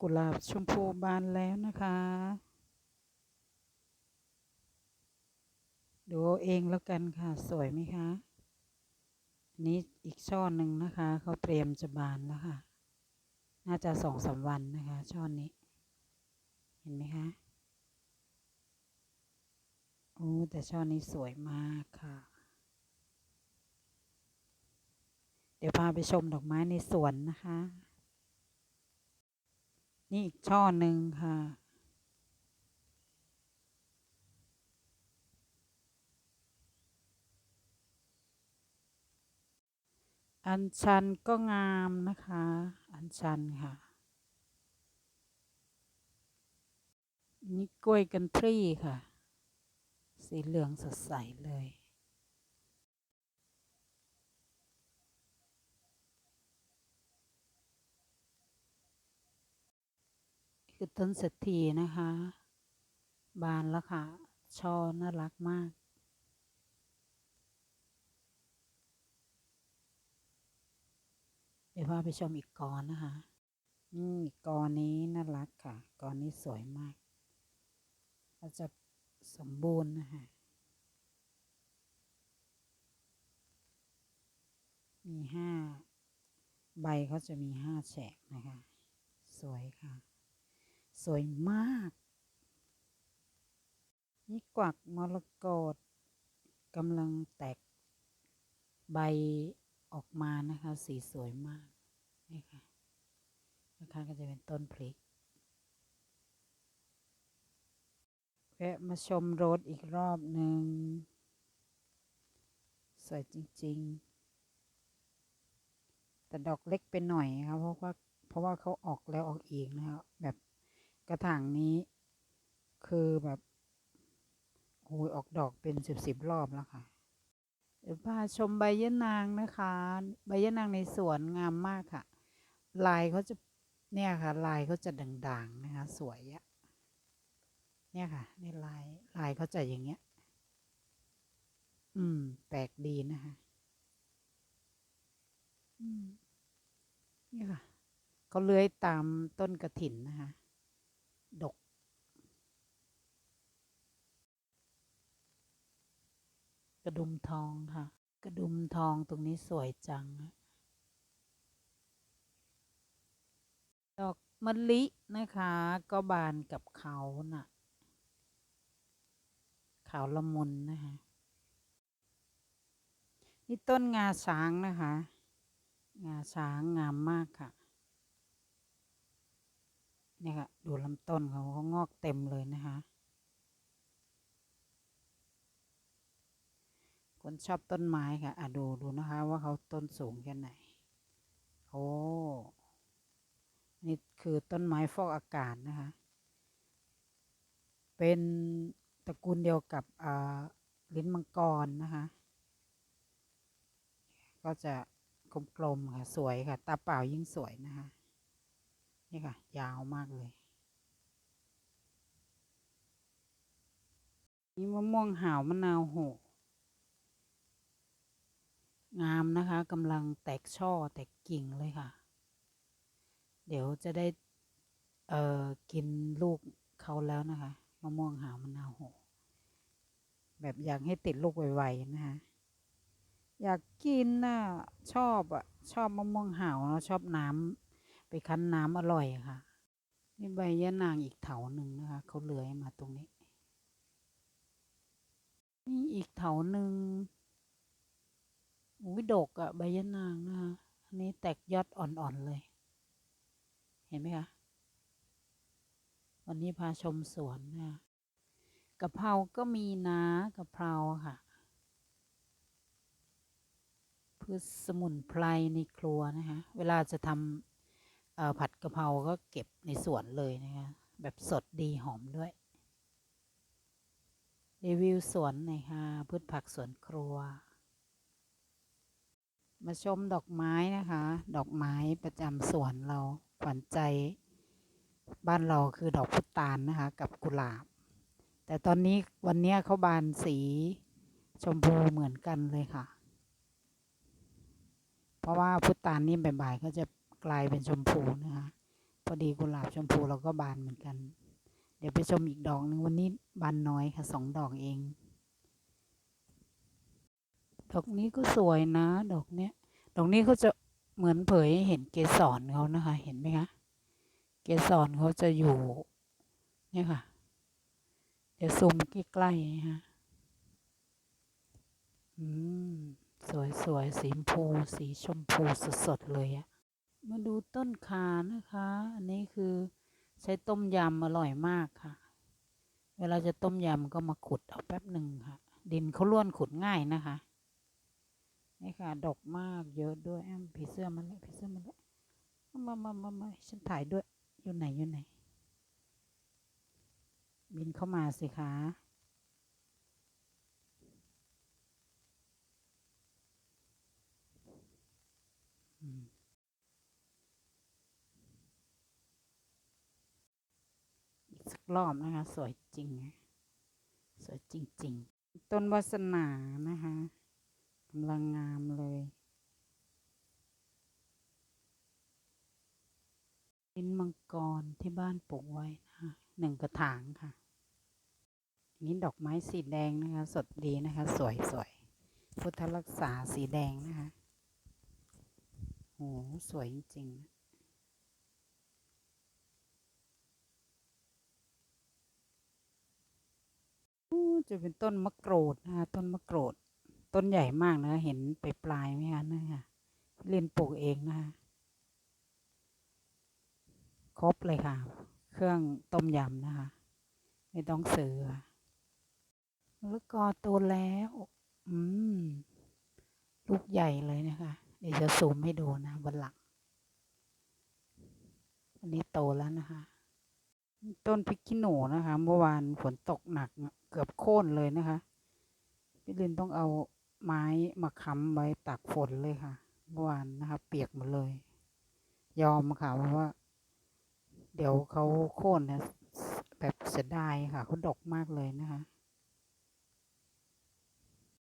กุหลาบชมพูบานแล้วนะคะ ดูเองแล้วกันค่ะ สวยไหมคะอันนี้อีกช่อหนึ่งนะคะ เขาเตรียมจะบานแล้วค่ะ น่าจะสองสามวันนะคะ ช่อนี้ เห็นไหมคะ โอ้ แต่ช่อนี้สวยมากค่ะเดี๋ยวพาไปชมดอกไม้ในสวนนะคะ นี่อีกช่อหนึ่งค่ะ อัญชันก็งามนะคะ อัญชันค่ะ นี่กล้วยกันทรีค่ะ สีเหลืองสดใสเลย คือต้นเศรษฐีนะคะ บานแล้วค่ะ ช่อน่ารักมาก เดี๋ยวพาไปชมอีกกอนนะคะนี่กอนนี้น่ารักค่ะ กอนนี้สวยมากก็จะสมบูรณ์นะคะ มีห้าใบเขาจะมีห้าแฉกนะคะ สวยค่ะ สวยมาก นี่กวักมรกตกำลังแตกใบออกมานะคะ สีสวยมากนี่ค่ะนะคะก็จะเป็นต้นพริกแวะมาชมรถอีกรอบหนึ่ง สวยจริง ๆ แต่ดอกเล็กไปหน่อยครับเพราะว่าเพราะว่าเขาออกแล้วออกอีกนะครับแบบ กระถางนี้ คือแบบโอ้ยออกดอกเป็นสิบสิบรอบแล้วค่ะเดี๋ยวพาชมใบยะนางนะคะ ใบยะนางในสวนงามมากค่ะ ลายเขาจะเนี่ยค่ะ ลายเขาจะด่างๆนะคะ สวยอะเนี่ยค่ะนี่ลายลายเขาจะอย่างเงี้ย อืม แปลกดีนะคะอืมนี่ค่ะเขาเลื้อยตามต้นกระถินนะคะ ดก กระดุมทองค่ะ กระดุมทองตรงนี้สวยจัง ดอกมะลินะคะ ก็บานกับเขาน่ะ ขาวละมุนนะคะ นี่ต้นงาช้างนะคะ งาช้างงามมากค่ะนี่ค่ะดูลำต้นเขาเขางอกเต็มเลยนะคะ คนชอบต้นไม้ค่ะอะดูดูนะคะ ว่าเขาต้นสูงแค่ไหน โอ้ นี่คือต้นไม้ฟอกอากาศนะคะ เป็นตระกูลเดียวกับลิ้นมังกรนะคะ ก็จะกลมๆค่ะ สวยค่ะ ตาเปล่ายิ่งสวยนะคะ นี่ค่ะ ยาวมากเลยนี่มะม่วงหาวมะนาวโห งามนะคะกำลังแตกช่อแตกกิ่งเลยค่ะ เดี๋ยวจะได้ เอ่อ กินลูกเขาแล้วนะคะมะม่วงหาวมะนาวโห แบบอยากให้ติดลูกไวๆนะคะ อยากกินน่ะชอบอะชอบมะม่วงหาวเนอะชอบน้ำไปคั้นน้ำอร่อยค่ะ นี่ใบยะนางอีกเถาหนึ่งนะคะเขาเลื้อยมาตรงนี้นี่อีกเถาหนึ่ง อุ้ยดกอะใบยะนางนะคะอันนี้แตกยอดอ่อนๆเลย เห็นไหมคะ วันนี้พาชมสวนนะคะกะเพราก็มีนะกะเพราค่ะพืชสมุนไพรในครัวนะคะเวลาจะทำผัดกะเพราก็เก็บในสวนเลยนะคะแบบสดดีหอมด้วย รีวิวสวนหน่อยค่ะพืชผักสวนครัว มาชมดอกไม้นะคะ ดอกไม้ประจำสวนเราขวัญใจ บ้านเราคือดอกพุตานนะคะ กับกุหลาบ แต่ตอนนี้วันนี้เขาบานสีชมพูเหมือนกันเลยค่ะ เพราะว่าพุตานนี่บ่ายๆก็จะกลายเป็นชมพูนะคะ พอดีกุหลาบชมพูเราก็บานเหมือนกัน เดี๋ยวไปชมอีกดอกหนึ่งวันนี้บานน้อยค่ะสองดอกเอง ดอกนี้ก็สวยนะ ดอกเนี้ย ดอกนี้เขาจะเหมือนเผยให้เห็นเกสรเขานะคะ เห็นไหมคะ เกสรเขาจะอยู่เนี่ยค่ะเดี๋ยวซูมใกล้ๆนะคะอืม สวยสวยสีชมพูสีชมพูสดๆเลยอะมาดูต้นขานะคะ อันนี้คือใช้ต้มยำอร่อยมากค่ะ เวลาจะต้มยำก็มาขุดเอาแป๊บหนึ่งค่ะ ดินเขาล้วนขุดง่ายนะคะ นี่ค่ะ ดกมากเยอะด้วยแอมผีเสื้อมันเลยผีเสื้อมันเลยมามามามาฉันถ่ายด้วย อยู่ไหนอยู่ไหน บินเข้ามาสิคะอีกสักรอบนะคะ สวยจริง สวยจริง ๆ ต้นวาสนานะคะำลังงามเลยดินมังกรที่บ้านปลูกไว้นะหนึ่งกระถางค่ะนี่ดอกไม้สีแดงนะคะ สดดีนะคะ สวยสวยพุทธรักษาสีแดงนะคะโหสวยจริงนะจะเป็นต้นมะกรูดนะคะต้นมะกรูด ต้นใหญ่มากนะคะเห็นไปปลายไหมคะนั่นค่ะเรียนปลูกเองนะคะครบเลยค่ะ เครื่องต้มยำนะคะ ไม่ต้องซื้อค่ะมะละกอโตแล้ว อืม ลูกใหญ่เลยนะคะ เดี๋ยวจะซูมให้ดูนะบนหลังอันนี้โตแล้วนะคะ ต้นพริกขี้หนูนะคะ เมื่อวานฝนตกหนักเกือบโค่นเลยนะคะ พี่ลินต้องเอา ไม้มาค้ำไว้ตักฝนเลยค่ะเมื่อวานนะคะเปียกหมดเลย ยอมค่ะเพราะว่า เดี๋ยวเขาโค่นนะแบบเสียดายค่ะเขาดกมากเลยนะคะ